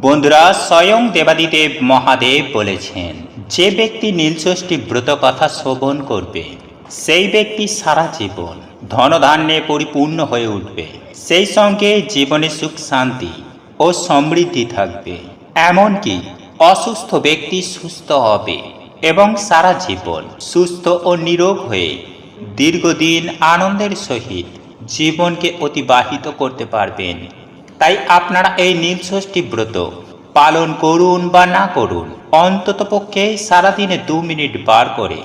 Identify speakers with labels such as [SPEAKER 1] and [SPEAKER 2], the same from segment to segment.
[SPEAKER 1] বন্ধুরা স্বয়ং দেবাদিদেব মহাদেব বলেছেন, যে ব্যক্তি নীলষষ্ঠী ব্রত কথা শ্রবণ করবে, সেই ব্যক্তি সারা জীবন ধনধান্যে পরিপূর্ণ হয়ে উঠবে। সেই সঙ্গে জীবনে সুখ, শান্তি ও সমৃদ্ধি থাকবে। এমনকি অসুস্থ ব্যক্তি সুস্থ হবে এবং সারা জীবন সুস্থ ও নিরোগ হয়ে দীর্ঘদিন আনন্দের সহিত জীবনকে অতিবাহিত করতে পারবেন। তাই আপনারা এই নীলষষ্ঠী ব্রত। পালন করুন বা না করুন, অন্তত পক্ষে সারাদিনে দু মিনিট বার করে,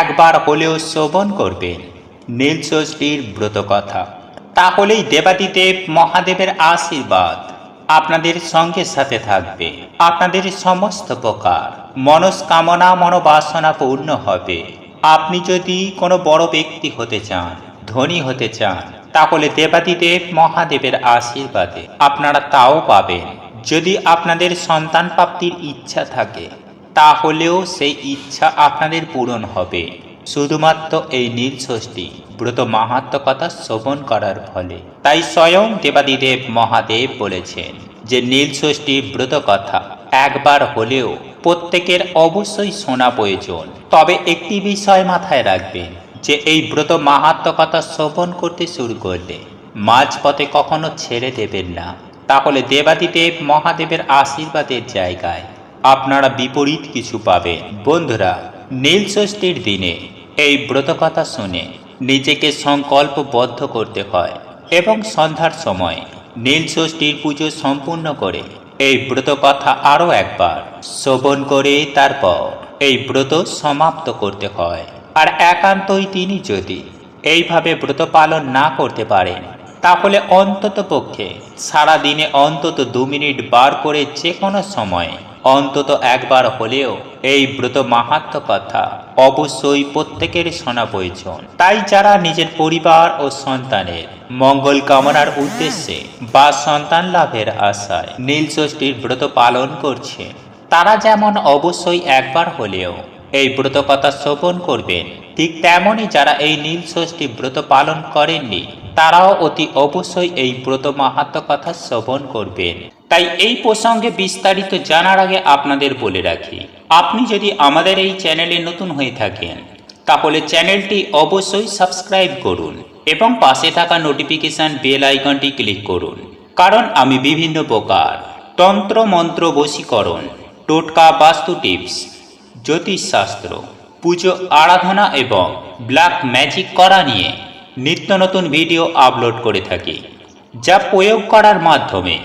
[SPEAKER 1] একবার হলেও শ্রবণ করবেন। নীলষষ্ঠীর ব্রত কথা। তাহলেই দেবাদিদেব মহাদেবের আশীর্বাদ আপনাদের সঙ্গে সাথে থাকবে। আপনাদের সমস্ত প্রকার মনস্কামনা মনোবাসনা পূর্ণ হবে। আপনি যদি কোনো বড় ব্যক্তি হতে চান, ধনী হতে চান তাহলে দেবাদিদেব মহাদেবের আশীর্বাদে আপনারা তাও পাবেন। যদি আপনাদের সন্তান প্রাপ্তির ইচ্ছা থাকে, তাহলেও সেই ইচ্ছা আপনাদের পূরণ হবে। শুধুমাত্র এই নীল ষষ্ঠী ব্রত মাহাত্ম কথা শ্রবণ করার ফলে। তাই স্বয়ং দেবাদিদেব মহাদেব বলেছেন যে, নীল ষষ্ঠী ব্রত কথা একবার হলেও প্রত্যেকের অবশ্যই শোনা প্রয়োজন তবে একটি বিষয় মাথায় রাখবেন যে এই ব্রত মাহাত্ম কথা শ্রবণ করতে শুরু করলে মাঝপথে কখনো ছেড়ে দেবেন না। তাহলে দেবাদিদেব মহাদেবের আশীর্বাদের জায়গায় আপনারা বিপরীত কিছু পাবেন। বন্ধুরা নীল ষষ্ঠীর দিনে এই ব্রত কথা শুনে নিজেকে সংকল্পবদ্ধ করতে হয় এবং সন্ধ্যার সময় নীল ষষ্ঠীর পুজো সম্পূর্ণ করে এই ব্রত কথা আরও একবার শ্রবণ করে তারপর এই ব্রত সমাপ্ত করতে হয়। আর একান্তই তিনি যদি এইভাবে ব্রত পালন না করতে পারেন, তাহলে অন্তত পক্ষে সারাদিনে অন্তত দু মিনিট বার করে যে কোনো সময় অন্তত একবার হলেও এই ব্রত মাহাত্ম কথা অবশ্যই প্রত্যেকের শোনা প্রয়োজন। তাই যারা নিজের পরিবার ও সন্তানের মঙ্গল কামনার উদ্দেশ্যে বা সন্তান লাভের আশায় নীল ষষ্ঠীর ব্রত পালন করছে তারা যেমন অবশ্যই একবার হলেও এই ব্রত কথা শ্রবণ করবেন। ঠিক তেমনই যারা এই নীল ষষ্ঠী ব্রত পালন করেননি, তারাও অতি অবশ্যই এই ব্রত মাহাত্ম কথা শ্রবণ করবেন। তাই এই প্রসঙ্গে বিস্তারিত জানার আগে আপনাদের বলে রাখি, আপনি যদি আমাদের এই চ্যানেলে নতুন হয়ে থাকেন, তাহলে চ্যানেলটি অবশ্যই সাবস্ক্রাইব করুন এবং পাশে থাকা নোটিফিকেশন বেল আইকনটি ক্লিক করুন, কারণ আমি বিভিন্ন প্রকার তন্ত্র মন্ত্র বশীকরণ, টোটকা বাস্তু টিপস জ্যোতিষশাস্ত্র, পুজো, আরাধনা এবং ব্ল্যাক ম্যাজিক করা নিয়ে নিত্য নতুন ভিডিও আপলোড করে থাকি, যা প্রয়োগ করার মাধ্যমে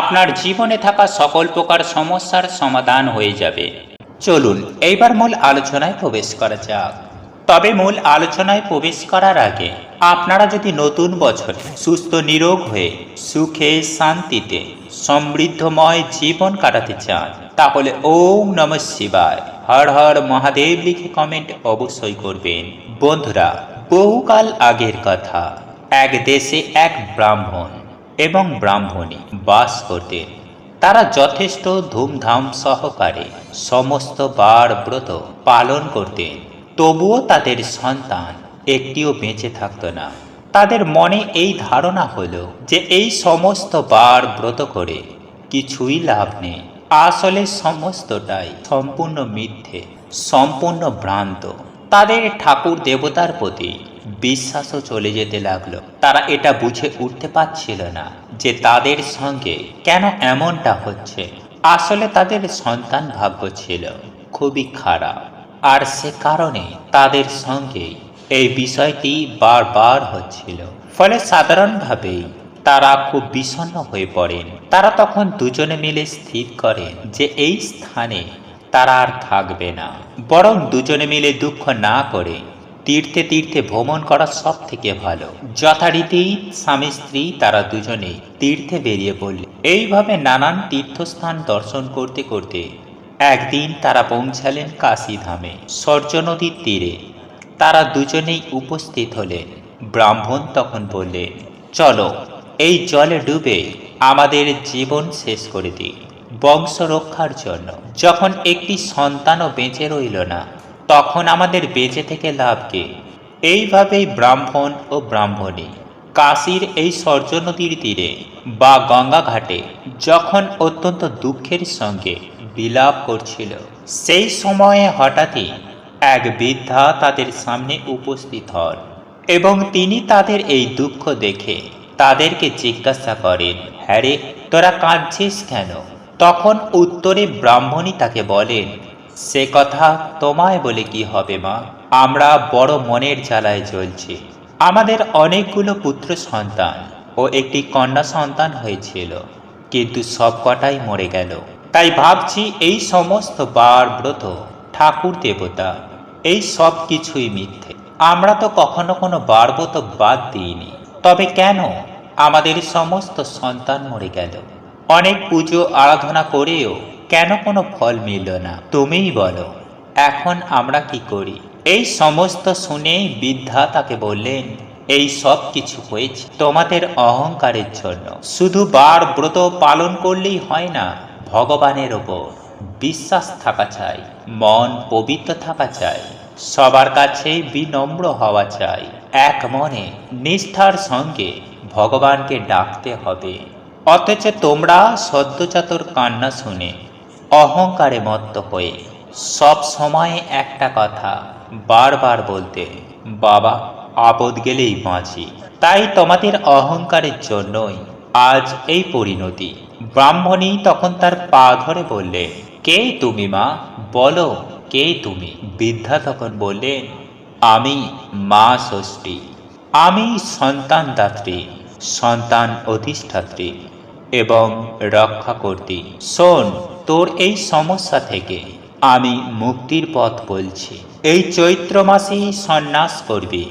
[SPEAKER 1] আপনার জীবনে থাকা সকল প্রকার সমস্যার সমাধান হয়ে যাবে। চলুন, এইবার মূল আলোচনায় প্রবেশ করা যাক। তবে মূল আলোচনায় প্রবেশ করার আগে আপনারা যদি নতুন বছরে সুস্থ, নিরোগ হয়ে সুখে, শান্তিতে সমৃদ্ধময় জীবন কাটাতে চান, তাহলে ওম নম শিবায়। হর হর মহাদেব লিখে কমেন্ট অবশ্যই করবেন। বন্ধুরা, বহুকাল আগের কথা। এক দেশে এক ব্রাহ্মণ এবং ব্রাহ্মণী বাস করতেন। তারা যথেষ্ট ধুমধাম সহকারে সমস্ত বার ব্রত পালন করতেন। তবুও তাদের সন্তান একটিও বেঁচে থাকতো না। তাদের মনে এই ধারণা হলো যে এই সমস্ত বার ব্রত করে কিছুই লাভ নেই। আসলে সমস্তটাই সম্পূর্ণ মিথ্যে, সম্পূর্ণ ভ্রান্ত। তাদের ঠাকুর দেবতার প্রতি বিশ্বাসও চলে যেতে লাগল। তারা এটা বুঝে উঠতে পারছিল না যে তাদের সঙ্গে কেন এমনটা হচ্ছে। আসলে তাদের সন্তান ভাগ্য ছিল খুবই খারাপ। আর সে কারণে তাদের সঙ্গে এই বিষয়টি বারবার হচ্ছিল। ফলে সাধারণভাবেই তারা খুব বিষণ্ণ হয়ে পড়েন। তারা তখন দুজনে মিলে স্থির করেন যে এই স্থানে তারা আর থাকবে না। বরং দুজনে মিলে দুঃখ না করে তীর্থে তীর্থে ভ্রমণ করা সব থেকে ভালো। যথারীতি স্বামী স্ত্রী তারা দুজনেই তীর্থে বেরিয়ে পড়লে। এইভাবে নানান তীর্থস্থান দর্শন করতে করতে একদিন তারা পৌঁছালেন কাশীধামে, সর্য নদীর তীরে। তারা দুজনেই উপস্থিত হলেন। ব্রাহ্মণ তখন বললেন, চলো এই জলে ডুবে আমাদের জীবন শেষ করে দিই বংশ রক্ষার জন্য। যখন একটি সন্তানও বেঁচে রইল না, তখন আমাদের বেঁচে থেকে লাভ কি? এইভাবেই ব্রাহ্মণ ও ব্রাহ্মণী কাশীর এই সর্য নদীর তীরে বা গঙ্গা ঘাটে যখন অত্যন্ত দুঃখের সঙ্গে বিলাপ করছিল, সেই সময়ে হঠাৎই এক বৃদ্ধা তাদের সামনে উপস্থিত হন এবং তিনি তাদের এই দুঃখ দেখে তাদেরকে জিজ্ঞাসা করেন হ্যাঁ রে তোরা কাঁদছিস কেন? তখন উত্তরে ব্রাহ্মণী তাকে বলেন, সে কথা তোমায় বলে কি হবে মা? আমরা বড় মনের জ্বালায় জ্বলছি। আমাদের অনেকগুলো পুত্র সন্তান ও একটি কন্যা সন্তান হয়েছিল, কিন্তু সব কটাই মরে গেল। তাই ভাবছি এই সমস্ত বার ব্রত, ঠাকুর দেবতা, এই সব কিছুই মিথ্যে। আমরা তো কখনো কোনো বারব্রত বাদ দিইনি। তবে কেন? আমাদের সমস্ত সন্তান মরে গেল। অনেক পুজো আরাধনা করেও কেন কোনো ফল মিলল না? তুমিই বলো। এখন আমরা কি করি? এই সমস্ত শুনে বৃদ্ধা তাকে বললেন, এই সব কিছু হয়েছে তোমাদের অহংকারের জন্য। শুধু বার ব্রত পালন করলেই হয় না, ভগবানের ওপর বিশ্বাস থাকা চাই, মন পবিত্র থাকা চাই, সবার কাছে বিনম্র হওয়া চাই। এক মনে নিষ্ঠার সঙ্গে ভগবানকে ডাকতে হবে। অথচ তোমরা সদ্যজাতর কান্না শুনে অহংকারে মত্ত হয়ে সব সময় একটা কথা বারবার বলতে, বাবা, আপদ গেলেই বাঁচি। তাই তোমাদের অহংকারের জন্যই আজ এই পরিণতি। ব্রাহ্মণী তখন তার পা ধরে বললে, কে তুমি মা? বলো, কে তুমি? বৃদ্ধা তখন বললেন, আমি মা ষষ্ঠী। আমি সন্তান দাত্রী। সন্তান অধিষ্ঠাত্রী এবং রক্ষা করতে শোন, তোর এই সমস্যা থেকে আমি মুক্তির পথ বলছি। এই চৈত্র মাসেই সন্ন্যাস করবি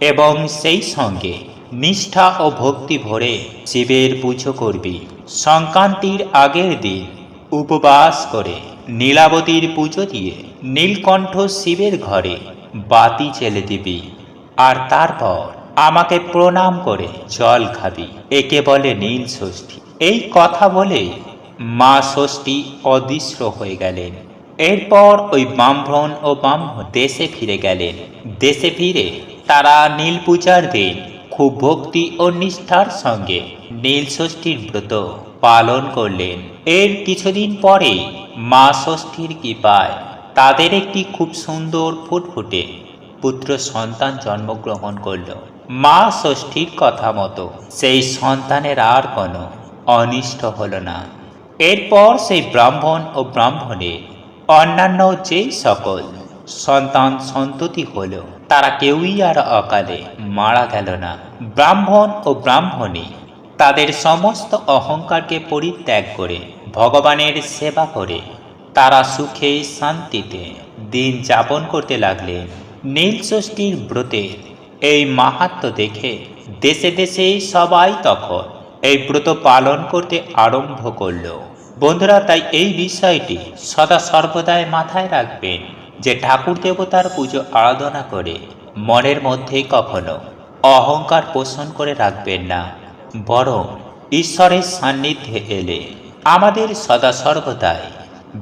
[SPEAKER 1] এবং সেই সঙ্গে নিষ্ঠা ও ভক্তি ভরে শিবের পুজো করবি। সংক্রান্তির আগের দিন উপবাস করে নীলাবতীর পুজো দিয়ে নীলকণ্ঠ শিবের ঘরে বাতি জেলে দিবি। আর তারপর আমাকে প্রণাম করে জল খাবি। একে বলে নীল ষষ্ঠী। এই কথা বলে মা ষষ্ঠী অদৃশ্য হয়ে গেলেন। এরপর ওই ব্রাহ্মণ ও ব্রাহ্মণ দেশে ফিরে গেলেন। দেশে ফিরে তারা নীল পূজার দিন খুব ভক্তি ও নিষ্ঠার সঙ্গে নীল ষষ্ঠীর ব্রত পালন করলেন। এর কিছুদিন পরে মা ষষ্ঠীর কৃপায় তাদের একটি খুব সুন্দর ফুটফুটে পুত্র সন্তান জন্মগ্রহণ করল। মা ষষ্ঠীর কথা মতো। সেই সন্তানের আর কোনো অনিষ্ট হল না। এরপর সেই ব্রাহ্মণ ও ব্রাহ্মণের অন্যান্য যে সকল সন্তান সন্ততি হল, তারা কেউই আর অকালে মারা গেল না। ব্রাহ্মণ ও ব্রাহ্মণী তাদের সমস্ত অহংকারকে পরিত্যাগ করে ভগবানের সেবা করে, তারা সুখে শান্তিতে দিন যাপন করতে লাগলেন। নীল ষষ্ঠীর ব্রতের এই মাহাত্ম দেখে দেশে দেশে সবাই তখন এই ব্রত পালন করতে আরম্ভ করল। বন্ধুরা, তাই এই বিষয়টি সদা সর্বদাই মাথায় রাখবেন যে ঠাকুর দেবতার পুজো আরাধনা করে মনের মধ্যে কখনো অহংকার পোষণ করে রাখবেন না, বরং ঈশ্বরের সান্নিধ্যে এলে আমাদের সদা সর্বদাই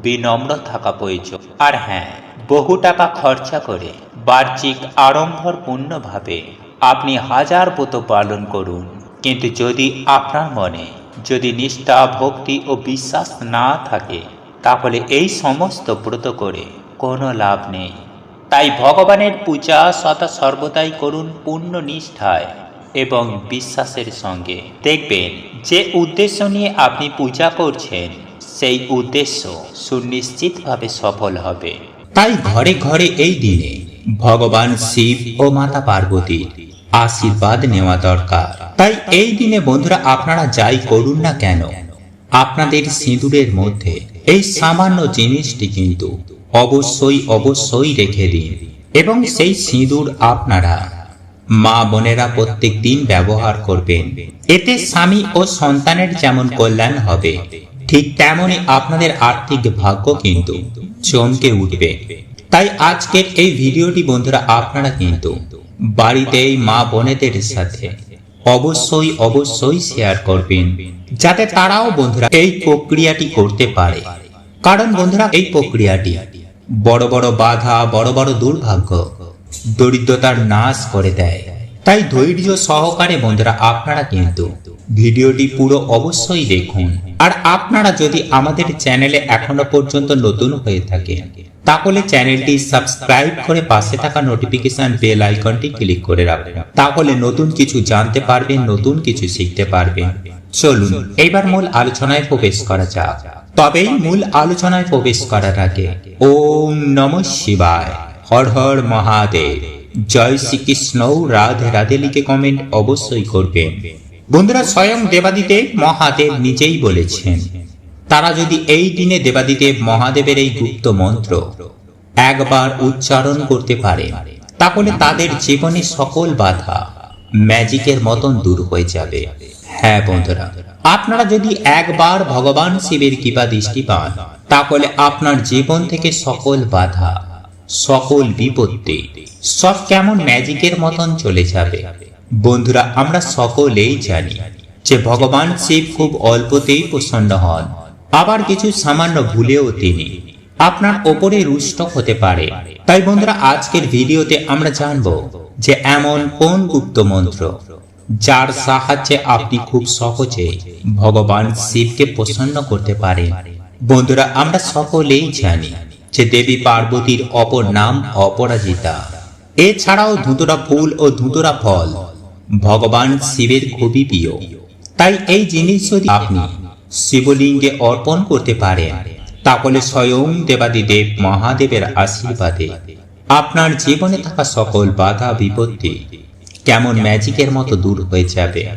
[SPEAKER 1] বিনম্র থাকা প্রয়োজন। আর হ্যাঁ বহু টাকা খরচা করে বার্ষিক আড়ম্বর পূর্ণভাবে আপনি হাজার ব্রত পালন করুন। কিন্তু যদি আপনার মনে, যদি নিষ্ঠা, ভক্তি ও বিশ্বাস না থাকে, তাহলে এই সমস্ত ব্রত করে কোনো লাভ নেই। তাই ভগবানের পূজা সদা সর্বদাই করুন পূর্ণ নিষ্ঠায় এবং বিশ্বাসের সঙ্গে। দেখবেন, যে উদ্দেশ্য নিয়ে আপনি পূজা করছেন, সেই উদ্দেশ্য সুনিশ্চিতভাবে সফল হবে। তাই ঘরে ঘরে এই দিনে ভগবান শিব ও মাতা পার্বতীর আশীর্বাদ নেওয়া দরকার। তাই এই দিনে বন্ধুরা আপনারা যাই করুন না কেন, আপনাদের সিঁদুরের মধ্যে এই সামান্য জিনিসটি কিন্তু অবশ্যই অবশ্যই রেখে দিন এবং সেই সিঁদুর আপনারা মা বোনেরা প্রত্যেক দিন ব্যবহার করবেন। এতে স্বামী ও সন্তানের যেমন কল্যাণ হবে ঠিক তেমনই আপনাদের আর্থিক ভাগ্য কিন্তু চমকে উঠবে। তাই আজকের এই ভিডিওটি বন্ধুরা আপনারা কিন্তু বাড়িতেই মা বোনেদের সাথে অবশ্যই অবশ্যই শেয়ার করবেন, যাতে তারাও বন্ধুরা এই প্রক্রিয়াটি করতে পারে। কারণ বন্ধুরা, এই প্রক্রিয়াটি বড় বড় বাধা, বড় বড় দুর্ভাগ্য, দরিদ্রতার নাশ করে দেয়। তাই ধৈর্য সহকারে বন্ধুরা আপনারা কিন্তু ভিডিওটি পুরো অবশ্যই দেখুন। আর আপনারা যদি আমাদের চ্যানেলে এখনও পর্যন্ত নতুন হয়ে থাকে তাহলে চ্যানেলটি সাবস্ক্রাইব করে পাশে থাকা নোটিফিকেশন বেল আইকনটি ক্লিক করে রাখবেন। তাহলে নতুন কিছু জানতে পারবেন, নতুন কিছু শিখতে পারবেন। চলুন এইবার মূল আলোচনায় প্রবেশ করা যাক। তবেই মূল আলোচনায় প্রবেশ করার আগে ওম নম শিবায়। হর হর মহাদেব। জয় শ্রীকৃষ্ণ রাধে রাধে লিখে কমেন্ট অবশ্যই করবেন। বন্ধুরা স্বয়ং দেবাদিদেব মহাদেব নিজেই বলেছেন, তারা যদি এই দিনে দেবাদিদেব মহাদেবের এই গুপ্ত মন্ত্র একবার উচ্চারণ করতে পারে, তাহলে তাদের জীবনে সকল বাধা ম্যাজিকের মতন দূর হয়ে যাবে। হ্যাঁ বন্ধুরা, আপনারা যদি একবার ভগবান শিবের কৃপা দৃষ্টি পান, তাহলে আপনার জীবন থেকে সকল বাধা, সকল বিপত্তি সব কেমন ম্যাজিকের মতন চলে যাবে। বন্ধুরা, আমরা সকলেই জানি যে ভগবান শিব খুব অল্পতেই প্রসন্ন হন। আবার কিছু সামান্য ভুলেও তিনি আপনার ওপরে রুষ্ট হতে পারে। তাই বন্ধুরা, আজকের ভিডিওতে আমরা জানব যে এমন কোন গুপ্ত মন্ত্র যার সাহায্যে আপনি খুব সহজে ভগবান শিবকে প্রসন্ন করতে পারেন। বন্ধুরা, আমরা সকলেই জানি যে দেবী পার্বতীর অপর নাম অপরাজিতা। এছাড়াও ধুতুরা ফুল ও ধুতুরা ফল ভগবান শিবের খুবই প্রিয়। তাই এই জিনিস যদি আপনি শিবলিঙ্গে অর্পণ করতে পারেন, তাহলে স্বয়ং দেবাদিদেব মহাদেবের আশীর্বাদে আপনার জীবনে থাকা সকল বাধা বিপত্তি কেমন ম্যাজিকের মতো দূর হয়ে যাবে।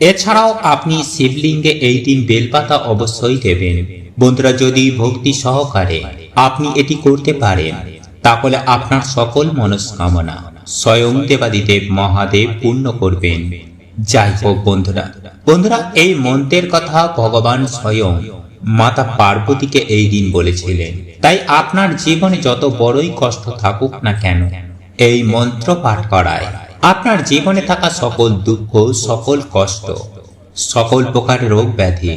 [SPEAKER 1] এছাড়াও আপনি শিবলিঙ্গে এই দিন বেলপাতা অবশ্যই দেবেন। বন্ধুরা, যদি ভক্তি সহকারে আপনি এটি করতে পারেন, তাহলে আপনার সকল মনস্কামনা স্বয়ং দেবাদিদেব মহাদেব পূর্ণ করবেন। যাই হোক বন্ধুরা বন্ধুরা, এই মন্ত্রের কথা ভগবান স্বয়ং মাতা পার্বতীকে এই দিন বলেছিলেন। তাই আপনার জীবনে যত বড়ই কষ্ট থাকুক না কেন, এই মন্ত্র পাঠ করায়। আপনার জীবনে থাকা সকল দুঃখ, সকল কষ্ট, সকল প্রকার রোগ ব্যাধি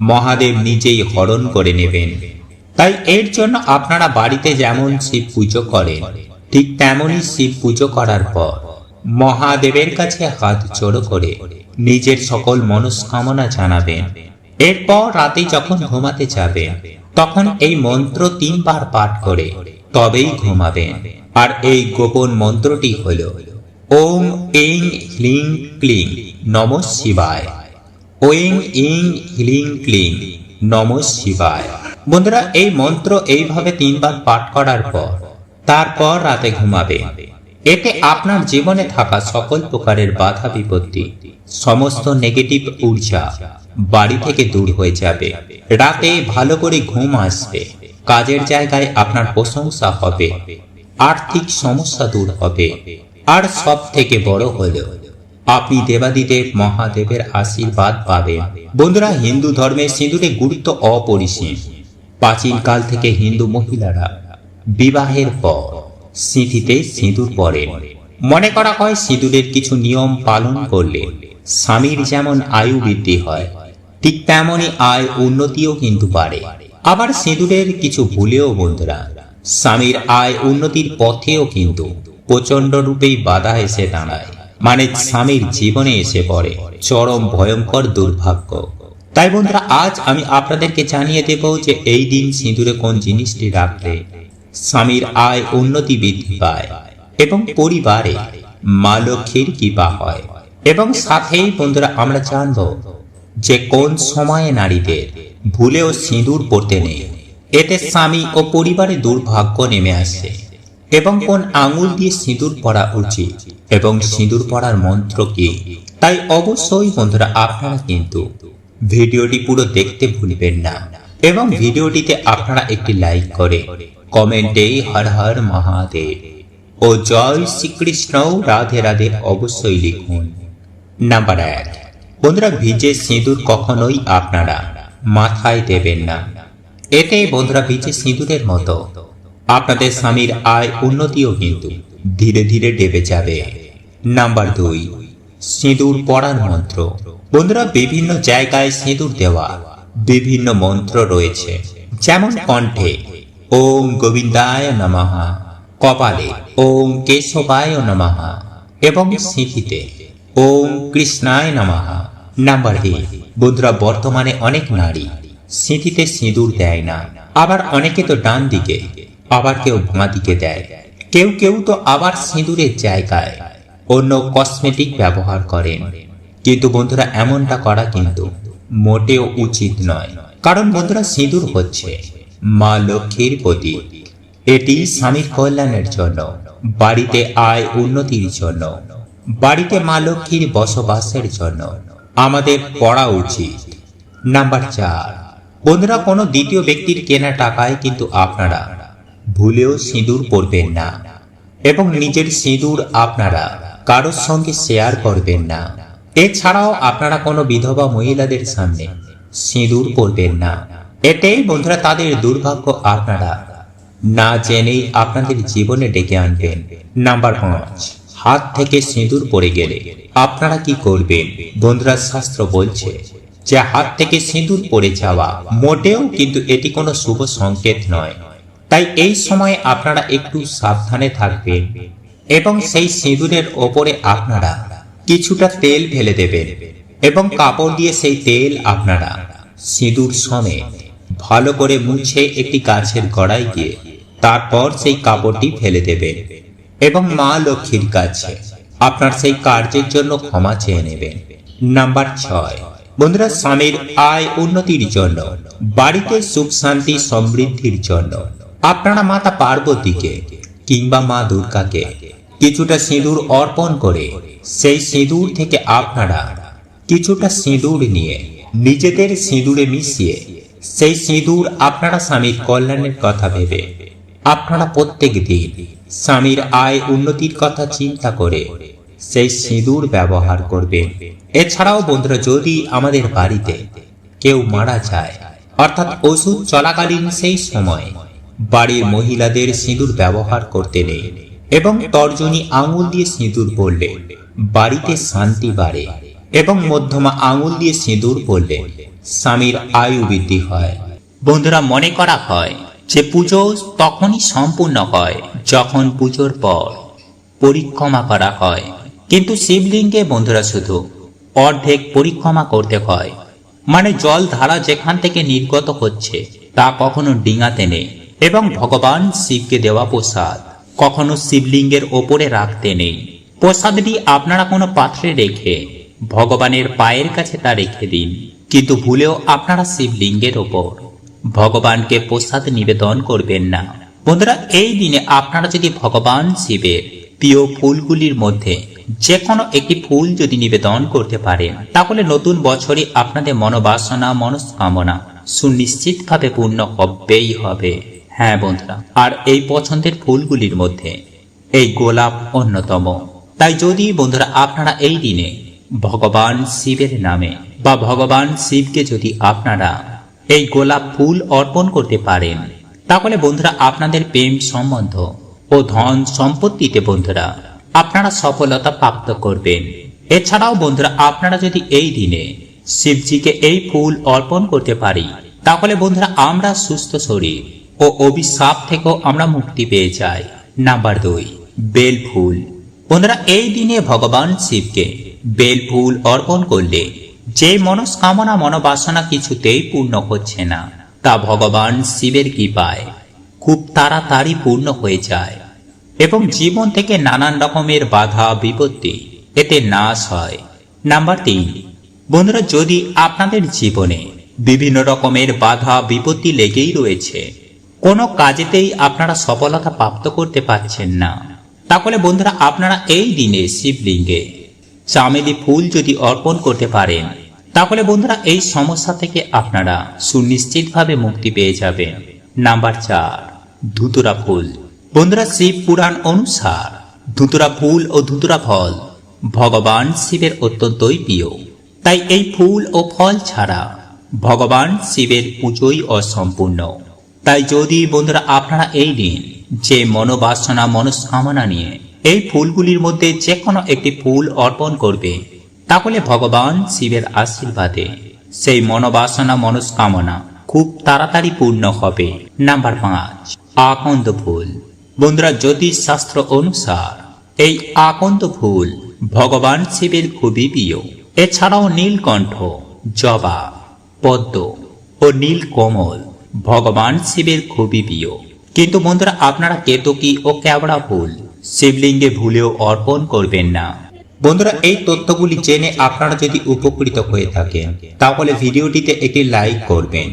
[SPEAKER 1] মহাদেব নিজেই হরণ করে নেবেন। তাই এর জন্য আপনারা বাড়িতে যেমন শিব পুজো করেন ঠিক তেমনই শিব পুজো করার পর মহাদেবের কাছে হাত জোড়ো করে নিজের সকল মনস্কামনা জানাবেন। এরপর রাতে যখন ঘুমাতে যাবেন, তখন এই মন্ত্র তিনবার পাঠ করে তবেই ঘুমাবেন। আর এই গোপন মন্ত্রটি হল, ওম ইং হ্লিং ক্লিং নম শিবায়। ওং ইং হ্লিং ক্লিং নম শিবায়। বন্ধুরা, এই মন্ত্র এইভাবে তিনবার পাঠ করার পর তারপর রাতে ঘুমাবে। এতে আপনার জীবনে থাকা সকল প্রকারের বাধা বিপত্তি, সমস্ত নেগেটিভ ঊর্জা বাড়ি থেকে দূর হয়ে যাবে। রাতে ভালো করে ঘুম আসবে। কাজের জায়গায় আপনার প্রশংসা হবে। আর্থিক সমস্যা দূর হবে। আর সব থেকে বড় হলো, আপনি দেবাদিদেব মহাদেবের আশীর্বাদ পাবেন। বন্ধুরা, হিন্দু ধর্মে সিঁদুরের গুরুত্ব অপরিসীম। প্রাচীনকাল থেকে হিন্দু মহিলারা বিবাহের পর সিঁথিতে সিঁদুর পরেন। মনে করা হয় সিঁদুরের কিছু নিয়ম পালন করলে স্বামীর যেমন আয়ু বৃদ্ধি হয়, ঠিক তেমনই আয় উন্নতিও কিন্তু বাড়ে। আবার সিঁদুরের কিছু ভুলেও বন্ধুরা, স্বামীর আয় উন্নতির পথেও কিন্তু প্রচণ্ড রূপেই বাধা এসে দাঁড়ায়। মানে স্বামীর জীবনে এসে পড়ে চরম ভয়ঙ্কর দুর্ভাগ্য। তাই বন্ধুরা, আজ আমি আপনাদেরকে জানিয়ে দেব যে এই দিন সিঁদুরে কোন জিনিসটি রাখলে স্বামীর আয় উন্নতি বৃদ্ধি পায় এবং পরিবারে মা লক্ষ্মীর কৃপা হয়। এবং সাথেই বন্ধুরা, আমরা জানব যে কোন সময়ে নারীদের ভুলেও সিঁদুর পড়তে নেই। এতে স্বামী ও পরিবারে দুর্ভাগ্য নেমে আসে এবং কোন আঙুল দিয়ে সিঁদুর পড়া উচিত এবং সিঁদুর পড়ার মন্ত্র কি? তাই অবশ্যই বন্ধুরা, আপনারা কিন্তু ভিডিওটি পুরো দেখতে ভুলবেন না এবং ভিডিওটিতে আপনারা একটি লাইক করে কমেন্টে হর হর মহাদেব। ও জয় শ্রীকৃষ্ণ, রাধে রাধে অবশ্যই লিখুন। নাম্বার এক, বন্ধুরা ভিজে সিঁদুর কখনোই আপনারা মাথায় দেবেন না। এতে বন্ধুরা ভিজে সিঁদুরের মতো আপনাদের স্বামীর আয় উন্নতিও কিন্তু ধীরে ধীরে ডেবে যাবে। নাম্বার দুই, সিঁদুর পড়ার মন্ত্র। বন্ধুরা বিভিন্ন জায়গায় সিঁদুর দেওয়া বিভিন্ন মন্ত্র রয়েছে। যেমন কণ্ঠে ওম গোবিন্দায় নমঃ। কপালে ওম কেশবায় নমঃ। এবং স্মৃতিতে ওম কৃষ্ণায় নামাহা নাম্বার তিন, বন্ধুরা, বর্তমানে অনেক নারী স্মৃতিতে সিঁদুর দেয় না। আবার অনেকে তো ডান দিকে, আবার কেউ বাঁ দিকে দেয়। কেউ কেউ তো আবার সিঁদুরের জায়গায় অন্য কসমেটিক ব্যবহার করেন। কিন্তু বন্ধুরা, এমনটা করা কিন্তু মোটেও উচিত নয়। কারণ বন্ধুরা, সিঁদুর হচ্ছে মা লক্ষ্মীর প্রতীক। এটি স্বামীর কল্যাণের জন্য, বাড়িতে আয় উন্নতির জন্য, বাড়িতে মা লক্ষ্মীর বসবাসের জন্য আমাদের পড়া উচিত। নাম্বার চার, বন্ধুরা, কোনো দ্বিতীয় ব্যক্তির কেনা টাকায় কিন্তু আপনারা ভুলেও সিঁদুর পরবেন না এবং নিজের সিঁদুর আপনারা কারোর সঙ্গে শেয়ার করবেন না। এছাড়াও আপনারা কোনো বিধবা মহিলাদের সামনে সিঁদুর পরবেন না। এটাই বন্ধুরা তাদের দুর্ভাগ্য আপনারা না জেনেই আপনাদের জীবনে ডেকে আনবেন। নাম্বার পাঁচ, হাত থেকে সিঁদুর পড়ে গেলে আপনারা কি করবেন? বন্ধুরা শাস্ত্র বলছে যে হাত থেকে সিঁদুর পড়ে যাওয়া মোটেও কিন্তু এটি কোনো শুভ সংকেত নয়। তাই এই সময় আপনারা একটু সাবধানে থাকবেন এবং সেই সিঁদুরের ওপরে আপনারা কিছুটা তেল ফেলে দেবেন এবং কাপড় দিয়ে সেই তেল আপনারা সিঁদুর সমেত ভালো করে মুছে একটি গাছের গড়ায় গিয়ে তারপর সেই কাপড়টি ফেলে দেবেন এবং মা লক্ষ্মীর কাছে আপনার সেই কার্যের জন্য ক্ষমা চেয়ে নেবেন। নাম্বার ছয়। বন্ধুরা, স্বামীর আয় উন্নতির জন্য, বাড়িতে সুখ শান্তি সমৃদ্ধির জন্য আপনারা মাতা পার্বতীকে কিংবা মা দুর্গাকে কিছুটা সিঁদুর অর্পণ করে সেই সিঁদুর থেকে আপনারা কিছুটা সিঁদুর নিয়ে নিজেদের সিঁদুরে মিশিয়ে সেই সিঁদুর আপনারা স্বামীর কল্যাণের কথা ভেবে, আপনারা প্রত্যেক দিন স্বামীর আয় উন্নতির কথা চিন্তা করে সেই সিঁদুর ব্যবহার করবেন। এছাড়াও বন্ধুরা, যদি আমাদের বাড়িতে কেউ মারা যায়, অর্থাৎ ওষুধ চলাকালীন সেই সময় বাড়ির মহিলাদের সিঁদুর ব্যবহার করতে নেই এবং তর্জনী আঙুল দিয়ে সিঁদুর পড়লে বাড়িতে শান্তি বাড়ে এবং মধ্যমা আঙুল দিয়ে সিঁদুর পড়লে স্বামীর আয়ু বৃদ্ধি হয়। বন্ধুরা, মনে করা হয় যে পুজো তখনই সম্পূর্ণ হয়, যখন পুজোর পর পরিক্রমা করা হয়। কিন্তু শিবলিঙ্গে বন্ধুরা, শুধু অর্ধেক পরিক্রমা করতে হয়। মানে জল ধারা যেখান থেকে নির্গত হচ্ছে, তা কখনো ডিঙাতে নেই। এবং ভগবান শিবকে দেওয়া প্রসাদ কখনো শিবলিঙ্গের ওপরে রাখতে নেই। প্রসাদটি আপনারা কোনো পাত্রে রেখে ভগবানের পায়ের কাছে তা রেখে দিন। কিন্তু ভুলেও আপনারা শিবলিঙ্গের ওপর ভগবানকে প্রসাদ নিবেদন করবেন না। বন্ধুরা, এই দিনে আপনারা যদি ভগবান শিবের প্রিয় ফুলগুলির মধ্যে যে কোনো একটি ফুল যদি নিবেদন করতে পারেন, তাহলে নতুন বছরে আপনাদের মনোবাসনা, মনস্কামনা সুনিশ্চিতভাবে পূর্ণ হবেই হবে। হ্যাঁ বন্ধুরা, আর এই পছন্দের ফুলগুলির মধ্যে এই গোলাপ অন্যতম। তাই যদি বন্ধুরা আপনারা এই দিনে ভগবান শিবের নামে বা ভগবান শিবকে যদি আপনারা এই গোলাপ ফুল অর্পণ করতে পারেন, তাহলে বন্ধুরা আপনাদের প্রেম সম্বন্ধ ও ধন সম্পত্তিতে বন্ধুরা আপনারা সফলতা প্রাপ্ত করবেন। এছাড়াও বন্ধুরা আপনারা যদি এই দিনে শিবজিকে এই ফুল অর্পণ করতে পারি, তাহলে বন্ধুরা আমরা সুস্থ শরীর ও অভিশাপ থেকেও আমরা মুক্তি পেয়ে যাই। নাম্বার দুই, বেল ফুল। বন্ধুরা এই দিনে ভগবান শিবকে বেল ফুল অর্পণ করলে যে মনস্কামনা মনোবাসনা কিছুতেই পূর্ণ হচ্ছে না, তা ভগবান শিবের কৃপায় খুব তাড়াতাড়ি পূর্ণ হয়ে যায় এবং জীবন থেকে নানান রকমের বাধা, বিপত্তি এতে নাশ হয়। নাম্বার তিন, বন্ধুরা, যদি আপনাদের জীবনে বিভিন্ন রকমের বাধা, বিপত্তি লেগেই রয়েছে, কোনো কাজেতেই আপনারা সফলতা প্রাপ্ত করতে পারছেন না, তাহলে বন্ধুরা, আপনারা এই দিনে শিবলিঙ্গে চামেলি ফুল যদি অর্পণ করতে পারেন, তাহলে বন্ধুরা এই সমস্যা থেকে আপনারা সুনিশ্চিতভাবে মুক্তি পেয়ে যাবেন। নাম্বার চার, ধুতুরা ফুল। বন্ধুরা, শিব পুরাণ অনুসার ধুতুরা ফুল ও ধুতুরা ফল ভগবান শিবের অত্যন্তই প্রিয়। তাই এই ফুল ও ফল ছাড়া ভগবান শিবের পুজোই অসম্পূর্ণ। তাই যদি বন্ধুরা আপনারা এই দিন যে মনোবাসনা, মনস্কামনা নিয়ে এই ফুলগুলির মধ্যে যে কোনো একটি ফুল অর্পণ করবে। তাহলে ভগবান শিবের আশীর্বাদে সেই মনোবাসনা মনস্কামনা খুব তাড়াতাড়ি পূর্ণ হবে। নাম্বার পাঁচ, আকন্দ ফুল। বন্ধুরা, জ্যোতিষ শাস্ত্র অনুসার এই আকন্দ ফুল ভগবান শিবের খুবই প্রিয়। এছাড়াও নীলকণ্ঠ, জবা, পদ্ম ও নীল নীলকমল ভগবান শিবের খুবই প্রিয়। কিন্তু বন্ধুরা, আপনারা কেতকী ও ক্যাবড়া ফুল শিবলিঙ্গে ভুলেও অর্পণ করবেন না। বন্ধুরা, এই তথ্যগুলি জেনে আপনারা যদি উপকৃত হয়ে থাকেন, তাহলে ভিডিওটিতে একটি লাইক করবেন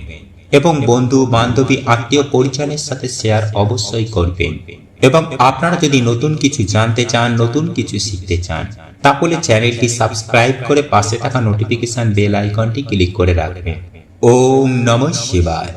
[SPEAKER 1] এবং বন্ধু, বান্ধবী, আত্মীয় পরিজনের সাথে শেয়ার অবশ্যই করবেন। এবং আপনারা যদি নতুন কিছু জানতে চান, নতুন কিছু শিখতে চান, তাহলে চ্যানেলটি সাবস্ক্রাইব করে পাশে থাকা নোটিফিকেশন বেল আইকনটি ক্লিক করে রাখবেন। ওম নমঃ শিবায়।